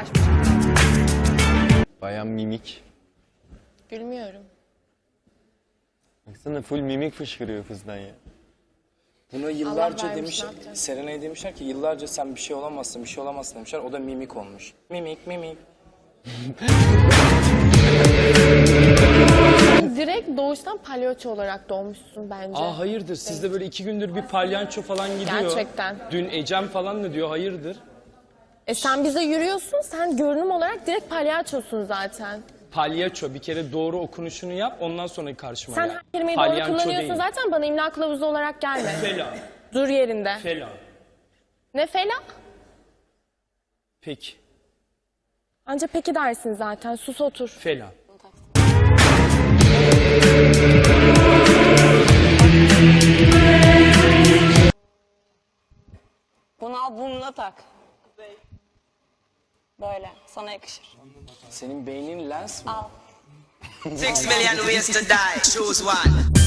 ulaşmış. Bayan mimik. Gülmüyorum. Baksana full mimik fışkırıyor kızdan ya. Bunu yıllarca demiş, ne? Serena'ya demişler ki yıllarca sen bir şey olamazsın, bir şey olamazsın demişler. O da mimik olmuş. Mimik, mimik. Direkt doğuştan palyaço olarak doğmuşsun bence. Aa hayırdır sizde böyle iki gündür bir palyanço falan gidiyor. Gerçekten. Dün Ecem falan ne diyor hayırdır? E sen bize yürüyorsun, sen görünüm olarak direkt palyaçosun zaten. Palyaço bir kere doğru okunuşunu yap ondan sonra karşıma Sen gel. her kelimeyi doğru kullanıyorsun değil. zaten bana imla kılavuzu olarak gelme. Fela. Dur yerinde. Fela. Ne fela? Peki. Anca peki dersin zaten. Sus otur. Fela. Bunu al burnuna tak. Böyle sana yakışır. Senin beynin lens mi? Al. Six million ways to die. Choose one.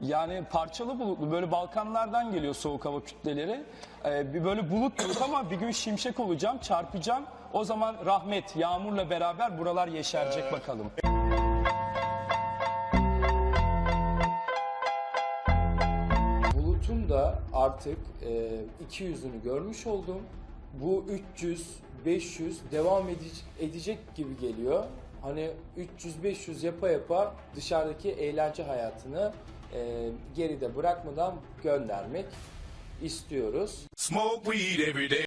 Yani parçalı bulutlu böyle Balkanlardan geliyor soğuk hava kütleleri. Ee, bir böyle bulut bulut ama bir gün şimşek olacağım, çarpacağım. O zaman rahmet, yağmurla beraber buralar yeşerecek bakalım. Bulut'un da artık e, iki yüzünü görmüş oldum. Bu 300, 500 devam edecek, edecek gibi geliyor. Hani 300-500 yapa yapa dışarıdaki eğlence hayatını e, geride bırakmadan göndermek istiyoruz. Smoke weed every day.